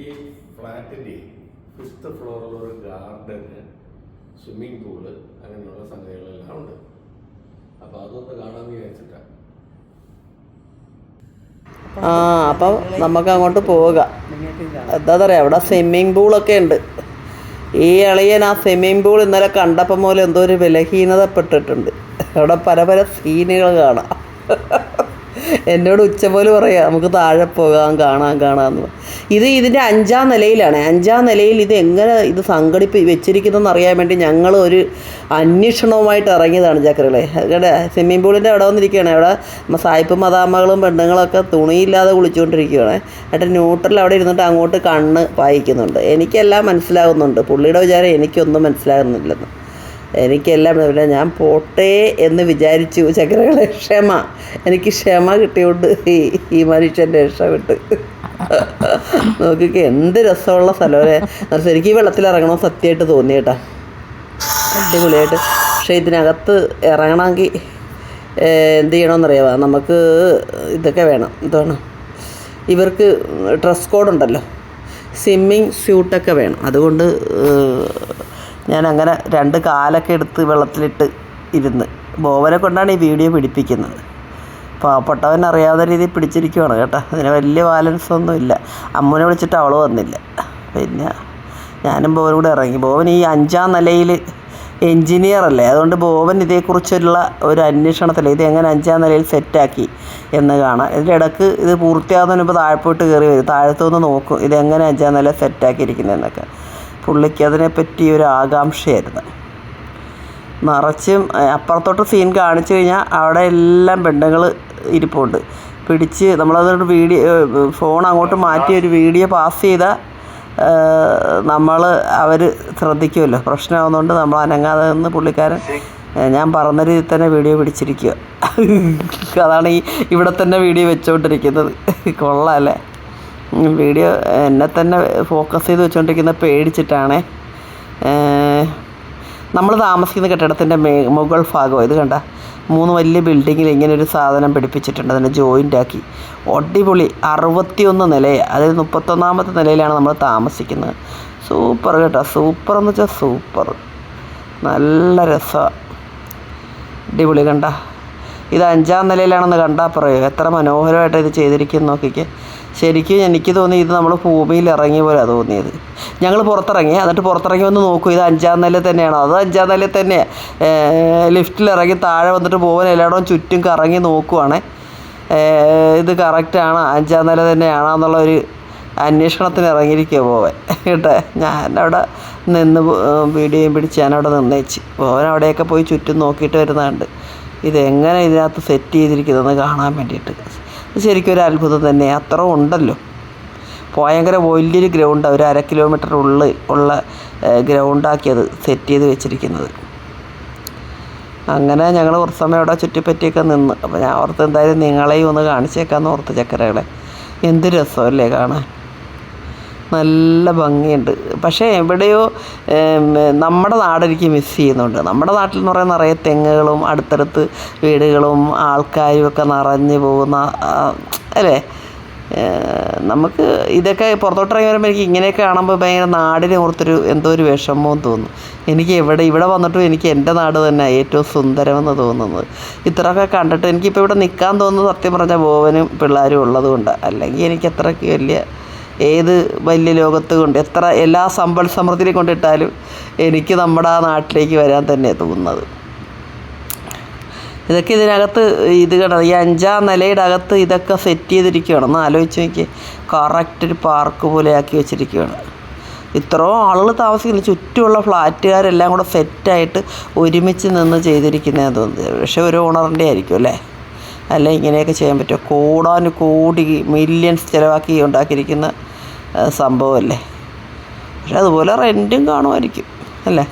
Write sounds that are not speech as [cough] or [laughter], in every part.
ഈ ഫ്ലാറ്റിന്റെ ഫിഫ്ത്ത് ഫ്ലോറിൽ ഒരു ഗാർഡന് സ്വിമ്മിംഗ് പൂൾ അങ്ങനെയുള്ള സംഗതികളെല്ലാം ഉണ്ട്. അപ്പോൾ അതൊന്ന് കാണാമെന്ന് വിചാരിച്ചിട്ടാണ് ആ അപ്പം നമുക്ക് അങ്ങോട്ട് പോവുക എന്താ പറയുക അവിടെ സ്വിമ്മിങ് പൂളൊക്കെ ഉണ്ട്. ഈ ഇളയൻ ആ സ്വിമ്മിങ് പൂൾ ഇന്നലെ കണ്ടപ്പം മുതൽ എന്തോ ഒരു വിലഹീനതപ്പെട്ടിട്ടുണ്ട്. അവിടെ പല പല സീനുകൾ കാണാം. എന്നോട് ഉച്ച പോലെ പറയാം നമുക്ക് താഴെ പോകാം കാണാം കാണാമെന്ന് ഇത് ഇതിന്റെ അഞ്ചാം നിലയിലാണ്. അഞ്ചാം നിലയിൽ ഇത് എങ്ങനെ ഇത് സംഘടിപ്പി വെച്ചിരിക്കുന്നതെന്ന് അറിയാൻ വേണ്ടി ഞങ്ങൾ ഒരു അന്വേഷണവുമായിട്ട് ഇറങ്ങിയതാണ് ചക്രകളെ. അവിടെ സ്വിമ്മിംഗ് പൂളിന്റെ അവിടെ വന്നിരിക്കുകയാണ്. അവിടെ സായിപ്പ് മദാമ്മകളും പെണ്ണുങ്ങളൊക്കെ തുണിയില്ലാതെ കുളിച്ചുകൊണ്ടിരിക്കുകയാണ്. എന്നിട്ട് ന്യൂട്രൽ അവിടെ ഇരുന്നിട്ട് അങ്ങോട്ട് കണ്ണ് പായിക്കുന്നുണ്ട്. എനിക്കെല്ലാം മനസ്സിലാകുന്നുണ്ട്. പുള്ളിയുടെ വിചാരം എനിക്കൊന്നും മനസ്സിലാകുന്നില്ലെന്ന്. എനിക്കെല്ലാം പിന്നെ ഞാൻ പോട്ടെ എന്ന് വിചാരിച്ചു. ചക്രകളെ ക്ഷമ. എനിക്ക് ക്ഷമ കിട്ടിയോണ്ട് ഈ ഈ മനുഷ്യന്റെ രക്ഷപ്പെട്ട്. നോക്കിക്ക് എന്ത് രസമുള്ള സ്ഥലമല്ലേ? എനിക്ക് ഈ വെള്ളത്തിൽ ഇറങ്ങണം സത്യമായിട്ട് തോന്നി കേട്ടാ അടിപൊളിയായിട്ട്. പക്ഷേ ഇതിനകത്ത് ഇറങ്ങണമെങ്കിൽ എന്ത് ചെയ്യണമെന്നറിയാമോ നമുക്ക് ഇതൊക്കെ വേണം. എന്താണ് ഇവർക്ക് ഡ്രസ് കോഡ് ഉണ്ടല്ലോ സ്വിമ്മിങ് സ്യൂട്ടൊക്കെ വേണം. അതുകൊണ്ട് ഞാൻ അങ്ങനെ രണ്ട് കാലൊക്കെ എടുത്ത് വെള്ളത്തിലിട്ട് ഇരുന്ന്. ബോവനെ കൊണ്ടാണ് ഈ വീഡിയോ പിടിപ്പിക്കുന്നത്. പാവപ്പെട്ടവൻ അറിയാവുന്ന രീതിയിൽ പിടിച്ചിരിക്കുവാണ് കേട്ടോ. അതിന് വലിയ ബാലൻസ് ഒന്നും ഇല്ല. അമ്മൂനെ വിളിച്ചിട്ട് അവൾ വന്നില്ല. പിന്നെ ഞാനും ബോവനും കൂടെ ഇറങ്ങി. ബോവൻ ഈ അഞ്ചാം നിലയിൽ എൻജിനീയർ അല്ലേ? അതുകൊണ്ട് ബോവൻ ഇതേക്കുറിച്ചുള്ള ഒരു അന്വേഷണത്തിൽ ഇത് എങ്ങനെ അഞ്ചാം നിലയിൽ സെറ്റാക്കി എന്ന് കാണാം. ഇതിന്റെ ഇടയ്ക്ക് ഇത് പൂർത്തിയാകുന്നതിന് മുമ്പ് താഴെപ്പോട്ട് കയറി വരും. താഴത്തുനിന്ന് നോക്കും. ഇതെങ്ങനെ അഞ്ചാം നില സെറ്റാക്കിയിരിക്കുന്നതെന്നൊക്കെ പുള്ളിക്ക് അതിനെപ്പറ്റി ഒരു ആകാംക്ഷയായിരുന്നു. നിറച്ചും അപ്പുറത്തോട്ട് സീൻ കാണിച്ചു കഴിഞ്ഞാൽ അവിടെ എല്ലാം പെണ്ണുങ്ങൾ ഇരിപ്പുണ്ട്. പിടിച്ച് നമ്മളതൊരു വീഡിയോ ഫോൺ അങ്ങോട്ട് മാറ്റി ഒരു വീഡിയോ പാസ് ചെയ്താൽ നമ്മൾ അവർ ശ്രദ്ധിക്കുമല്ലോ. പ്രശ്നമാകുന്നതുകൊണ്ട് നമ്മൾ അനങ്ങാതെ നിന്ന് പുള്ളിക്കാരൻ ഞാൻ പറഞ്ഞ രീതിയിൽ തന്നെ വീഡിയോ പിടിച്ചിരിക്കുക [laughs] അതാണ് ഈ ഇവിടെ തന്നെ വീഡിയോ വെച്ചുകൊണ്ടിരിക്കുന്നത് കൊള്ളാം അല്ലേ? വീഡിയോ എന്നെ തന്നെ ഫോക്കസ് ചെയ്ത് വെച്ചുകൊണ്ടിരിക്കുന്ന പേടിച്ചിട്ടാണ്. നമ്മൾ താമസിക്കുന്ന കെട്ടിടത്തിന്റെ മേ മുകൾ ഭാഗം ഇത് കണ്ട? മൂന്ന് വലിയ ബിൽഡിങ്ങിൽ ഇങ്ങനെ ഒരു സാധനം പിടിപ്പിച്ചിട്ടുണ്ട്. അതിനെ ജോയിന്റ് ആക്കി. അടിപൊളി. അറുപത്തിയൊന്ന് നിലയാണ് അതായത് മുപ്പത്തൊന്നാമത്തെ നിലയിലാണ് നമ്മൾ താമസിക്കുന്നത്. സൂപ്പർ കേട്ടോ. സൂപ്പർ എന്ന് വെച്ചാൽ സൂപ്പർ. നല്ല രസമാണ് അടിപൊളി കണ്ട? ഇത് അഞ്ചാം നിലയിലാണെന്ന് കണ്ടാൽ പറയൂ. എത്ര മനോഹരമായിട്ട് ഇത് ചെയ്തിരിക്കുന്നു നോക്കിക്ക്. ശരിക്കും എനിക്ക് തോന്നി ഇത് നമ്മൾ ഭൂമിയിൽ ഇറങ്ങി പോലെ തോന്നിയത്. ഞങ്ങൾ പുറത്തിറങ്ങി എന്നിട്ട് പുറത്തിറങ്ങി വന്ന് നോക്കൂ ഇത് അഞ്ചാം നില തന്നെയാണ്? അത് അഞ്ചാം നില തന്നെ. ലിഫ്റ്റിൽ ഇറങ്ങി താഴെ വന്നിട്ട് പോകാൻ എല്ലായിടവും ചുറ്റും കറങ്ങി നോക്കുവാണ്. ഇത് കറക്റ്റാണ് അഞ്ചാം നില തന്നെയാണോ ഒരു അന്വേഷണത്തിന് ഇറങ്ങിയിരിക്കുക പോവൻ. കേട്ടോ? ഞാൻ അവിടെ നിന്ന് വീഡിയോയും പിടിച്ച് അവിടെ നിന്നേച്ച്. പോവൻ അവിടെയൊക്കെ പോയി ചുറ്റും നോക്കിയിട്ട് വരുന്നുണ്ട് ഇതെങ്ങനെ ഇതിനകത്ത് സെറ്റ് ചെയ്തിരിക്കുന്നതെന്ന് കാണാൻ വേണ്ടിയിട്ട്. ശരിക്കും ഒരു അത്ഭുതം തന്നെ. അത്ര ഉണ്ടല്ലോ. ഭയങ്കര വലിയൊരു ഗ്രൗണ്ട് ഒരു അര കിലോമീറ്റർ ഉള്ളിൽ ഉള്ള ഗ്രൗണ്ടാക്കിയത് സെറ്റ് ചെയ്ത് വെച്ചിരിക്കുന്നത്. അങ്ങനെ ഞങ്ങൾ കുറച്ച് സമയം അവിടെ ചുറ്റിപ്പറ്റിയൊക്കെ നിന്ന്. അപ്പോൾ ഞാൻ ഓർത്ത് എന്തായാലും നിങ്ങളെയും ഒന്ന് കാണിച്ചേക്കാമെന്ന് ഓർത്ത് ചക്കരകളെ. എന്ത് രസമല്ലേ കാണാൻ. നല്ല ഭംഗിയുണ്ട്. പക്ഷേ എവിടെയോ നമ്മുടെ നാടെനിക്ക് മിസ് ചെയ്യുന്നുണ്ട്. നമ്മുടെ നാട്ടിൽ എന്ന് പറയുന്ന നിറയെ തെങ്ങുകളും അടുത്തടുത്ത് വീടുകളും ആൾക്കാരും ഒക്കെ നിറഞ്ഞു പോകുന്ന അല്ലേ? നമുക്ക് ഇതൊക്കെ പുറത്തോട്ടിറങ്ങി വരുമ്പോൾ എനിക്ക് ഇങ്ങനെയൊക്കെ കാണുമ്പോൾ ഭയങ്കര നാടിനെ ഓർത്തൊരു എന്തോ ഒരു വിഷമവും തോന്നും. എനിക്ക് എവിടെ ഇവിടെ വന്നിട്ടും എനിക്ക് എന്റെ നാട് തന്നെ ഏറ്റവും സുന്ദരമെന്ന് തോന്നുന്നത്. ഇത്രയൊക്കെ കണ്ടിട്ട് എനിക്കിപ്പോൾ ഇവിടെ നിൽക്കാൻ തോന്നുന്നത് സത്യം പറഞ്ഞാൽ ബോവനും പിള്ളേരും ഉള്ളതുകൊണ്ട്. അല്ലെങ്കിൽ എനിക്ക് അത്രയ്ക്ക് വലിയ ഏത് വലിയ ലോകത്ത് കൊണ്ട് എത്ര എല്ലാ സമ്പൽ സമൃദ്ധിയിൽ കൊണ്ടിട്ടാലും എനിക്ക് നമ്മുടെ ആ നാട്ടിലേക്ക് വരാൻ തന്നെ തോന്നുന്നത്. ഇതൊക്കെ ഇതിനകത്ത് ഇത് കണ്ട? ഈ അഞ്ചാം നിലയുടെ അകത്ത് ഇതൊക്കെ സെറ്റ് ചെയ്തിരിക്കുകയാണ്. ഒന്ന് ആലോചിച്ച് നോക്കി കറക്റ്റ് ഒരു പാർക്ക് പോലെ ആക്കി വെച്ചിരിക്കുകയാണ്. ഇത്രയും ആളുകൾ താമസിക്കുന്ന. ചുറ്റുമുള്ള ഫ്ലാറ്റുകാരെല്ലാം കൂടെ സെറ്റായിട്ട് ഒരുമിച്ച് നിന്ന് ചെയ്തിരിക്കുന്നതെന്ന് പക്ഷേ ഒരു ഓണറിന്റെ ആയിരിക്കും അല്ലേ? അല്ല ഇങ്ങനെയൊക്കെ ചെയ്യാൻ പറ്റുമോ? കോടാനു കോടി മില്യൺസ് ചിലവാക്കി ഉണ്ടാക്കിയിരിക്കുന്ന സംഭവമല്ലേ? പക്ഷെ അതുപോലെ റെന്റും കാണുമായിരിക്കും അല്ലേ?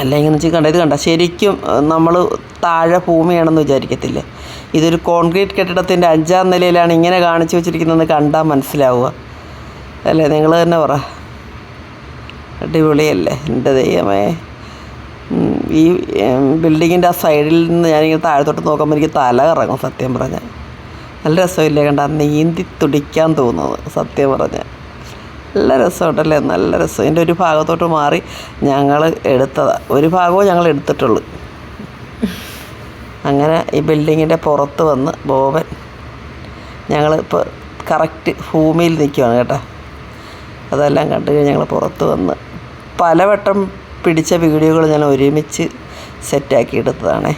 അല്ല ഇങ്ങനെ വെച്ചാൽ കണ്ട ഇത് കണ്ട. ശരിക്കും നമ്മൾ താഴെ ഭൂമിയാണെന്ന് വിചാരിക്കത്തില്ലേ? ഇതൊരു കോൺക്രീറ്റ് കെട്ടിടത്തിന്റെ അഞ്ചാം നിലയിലാണ് ഇങ്ങനെ കാണിച്ചു വെച്ചിരിക്കുന്നതെന്ന് കണ്ടാൽ മനസ്സിലാവുക. അല്ലേ നിങ്ങൾ തന്നെ പറ. അടിപൊളിയല്ലേ? എന്റെ ദൈവമേ. ഈ ബിൽഡിങ്ങിന്റെ ആ സൈഡിൽ നിന്ന് ഞാനിങ്ങനെ താഴത്തോട്ട് നോക്കുമ്പോൾ എനിക്ക് തല കറങ്ങും സത്യം പറഞ്ഞാൽ നല്ല രസമില്ലേ കണ്ട? നീന്തി തുടിക്കാൻ തോന്നുന്നത് സത്യം പറഞ്ഞാൽ നല്ല രസമുണ്ടല്ലേ? നല്ല രസം. ഇതിന്റെ ഒരു ഭാഗത്തോട്ട് മാറി ഞങ്ങൾ എടുത്തതാണ് ഒരു ഭാഗവും ഞങ്ങൾ എടുത്തിട്ടുള്ളൂ. അങ്ങനെ ഈ ബിൽഡിങ്ങിന്റെ പുറത്ത് വന്ന് ബോബൻ ഞങ്ങൾ ഇപ്പോൾ കറക്റ്റ് ഭൂമിയിൽ നിൽക്കുകയാണ് കേട്ടോ. അതെല്ലാം കണ്ടു കഴിഞ്ഞ് ഞങ്ങൾ പുറത്ത് വന്ന് പലവട്ടം പിടിച്ച വീഡിയോകൾ ഞാൻ ഒരുമിച്ച് സെറ്റാക്കി എടുത്തതാണേ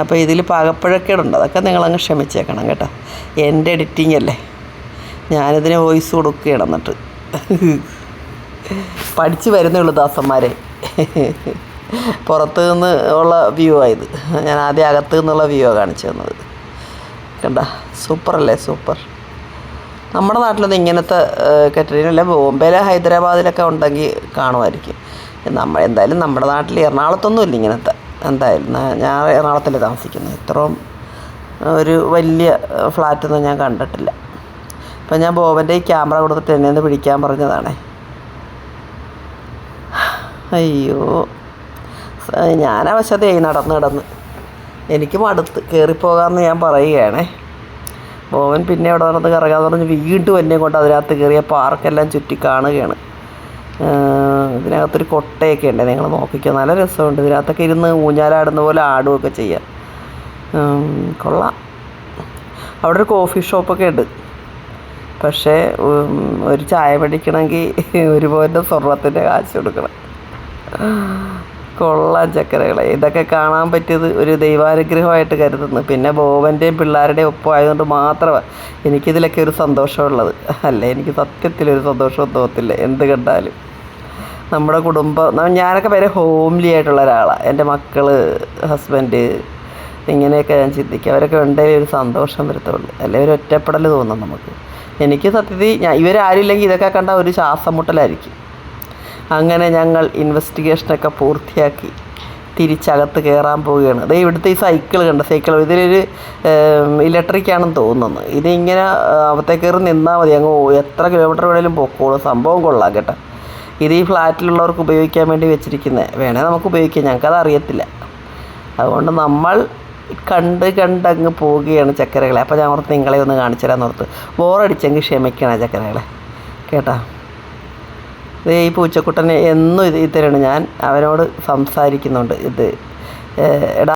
അപ്പോൾ ഇതിൽ പാകപ്പഴക്കേടുണ്ട്. അതൊക്കെ നിങ്ങളങ്ങ് ക്ഷമിച്ചേക്കണം കേട്ടോ. എന്റെ എഡിറ്റിംഗ് അല്ലേ? ഞാനിതിന് വോയിസ് കൊടുക്കുകയാണ് എന്നിട്ട്. പഠിച്ചു വരുന്നേ ഉള്ളൂ ദാസന്മാരെ. പുറത്തു നിന്ന് ഉള്ള വ്യൂ ആയത് ഞാൻ ആദ്യം അകത്തു നിന്നുള്ള വ്യൂ ആണ് കാണിച്ചു തന്നത്. കണ്ട? സൂപ്പർ അല്ലേ? സൂപ്പർ നമ്മുടെ നാട്ടിലൊന്നും ഇങ്ങനത്തെ കെട്ടിടമില്ല ബോംബെയിലെ ഹൈദരാബാദിലൊക്കെ ഉണ്ടെങ്കിൽ കാണുമായിരിക്കും. നമ്മൾ എന്തായാലും നമ്മുടെ നാട്ടിൽ എറണാകുളത്തൊന്നും ഇല്ല ഇങ്ങനത്തെ. എന്തായാലും ഞാൻ എറണാകുളത്തിൽ താമസിക്കുന്നത്. ഇത്രയും ഒരു വലിയ ഫ്ലാറ്റൊന്നും ഞാൻ കണ്ടിട്ടില്ല. അപ്പം ഞാൻ ബോബന്റെ ഈ ക്യാമറ കൊടുത്തിട്ട് എന്നെ ഒന്ന് പിടിക്കാൻ പറഞ്ഞതാണേ. അയ്യോ. ഞാനാ ഞാൻ അവശതയായി നടന്ന് നടന്ന്. എനിക്ക് മടുത്ത് കയറിപ്പോകാമെന്ന് ഞാൻ പറയുകയാണേ. ബോവൻ പിന്നെ അവിടെ നടന്ന് കറങ്ങാന്ന് പറഞ്ഞ് വീണ്ടും എന്നെ കൊണ്ട് അതിനകത്ത് കയറിയ പാർക്കെല്ലാം ചുറ്റി കാണുകയാണ്. ഇതിനകത്തൊരു കൊട്ടയൊക്കെ ഉണ്ട്. നിങ്ങൾ നോക്കിക്കോ. നല്ല രസമുണ്ട്. ഇതിനകത്തൊക്കെ ഇരുന്ന് ഊഞ്ഞാലാടുന്ന പോലെ ആടുകയൊക്കെ ചെയ്യാം. കൊള്ളാം. അവിടെ ഒരു കോഫി ഷോപ്പൊക്കെ ഉണ്ട്. പക്ഷേ ഒരു ചായ മേടിക്കണമെങ്കിൽ ഒരു പോയിന്റെ സ്വർണത്തിന്റെ കാശ് കൊടുക്കണം. കൊള്ളാം ചക്കരകളെ. ഇതൊക്കെ കാണാൻ പറ്റിയത് ഒരു ദൈവാനുഗ്രഹമായിട്ട് കരുതുന്നു. പിന്നെ ബോബന്റെയും പിള്ളേരുടെയും ഒപ്പം ആയതുകൊണ്ട് മാത്രമാണ് എനിക്കിതിലൊക്കെ ഒരു സന്തോഷമുള്ളത്. അല്ല? എനിക്ക് സത്യത്തിലൊരു സന്തോഷം തോന്നത്തില്ല. എന്ത് കണ്ടാലും. നമ്മുടെ കുടുംബം ഞാനൊക്കെ വരെ ഹോംലി ആയിട്ടുള്ള ഒരാളാണ് എന്റെ മക്കൾ ഹസ്ബൻഡ് ഇങ്ങനെയൊക്കെ ഞാൻ ചിന്തിക്കുക അവരൊക്കെ ഉണ്ടെങ്കിൽ ഒരു സന്തോഷം വരത്തുള്ളൂ. അല്ലെങ്കിൽ ഒരു ഒറ്റപ്പെടൽ തോന്നും നമുക്ക്. എനിക്ക് സത്യത്തിൽ ഞാൻ ഇവരാരും ഇല്ലെങ്കിൽ ഇതൊക്കെ കണ്ട ഒരു ശ്വാസം മുട്ടലായിരിക്കും അങ്ങനെ ഞങ്ങൾ ഇൻവെസ്റ്റിഗേഷനൊക്കെ പൂർത്തിയാക്കി തിരിച്ചകത്ത് കയറാൻ പോവുകയാണ്. ദേ ഇവിടുത്തെ ഈ സൈക്കിൾ കണ്ട സൈക്കിൾ ഇതിലൊരു ഇലക്ട്രിക്കാണെന്ന് തോന്നുന്നു. ഇതിങ്ങനെ അവത്തെ കയറി നിന്നാൽ മതി. അങ്ങ് എത്ര കിലോമീറ്റർ വേണേലും പൊക്കോളും. സംഭവം കൊള്ളാം കേട്ടോ. ഇത് ഈ ഫ്ലാറ്റിലുള്ളവർക്ക് ഉപയോഗിക്കാൻ വേണ്ടി വെച്ചിരിക്കുന്നത് വേണേൽ നമുക്ക് ഉപയോഗിക്കാം. ഞങ്ങൾക്കത് അറിയത്തില്ല. അതുകൊണ്ട് നമ്മൾ കണ്ട് കണ്ടങ്ങ് പോവുകയാണ് ചക്കരകളെ. അപ്പോൾ ഞാൻ ഓർത്ത് നിങ്ങളെ ഒന്ന് കാണിച്ചു തരാൻ ഓർത്ത്. ബോറടിച്ചെങ്കിൽ ക്ഷമിക്കണം ചക്കരകളെ. കേട്ടോ? ഇത് ഈ പൂച്ചക്കുട്ടനെ എന്നും ഇത് ഇത്തരാണ് ഞാൻ അവനോട് സംസാരിക്കുന്നുണ്ട്. ഇത് എടാ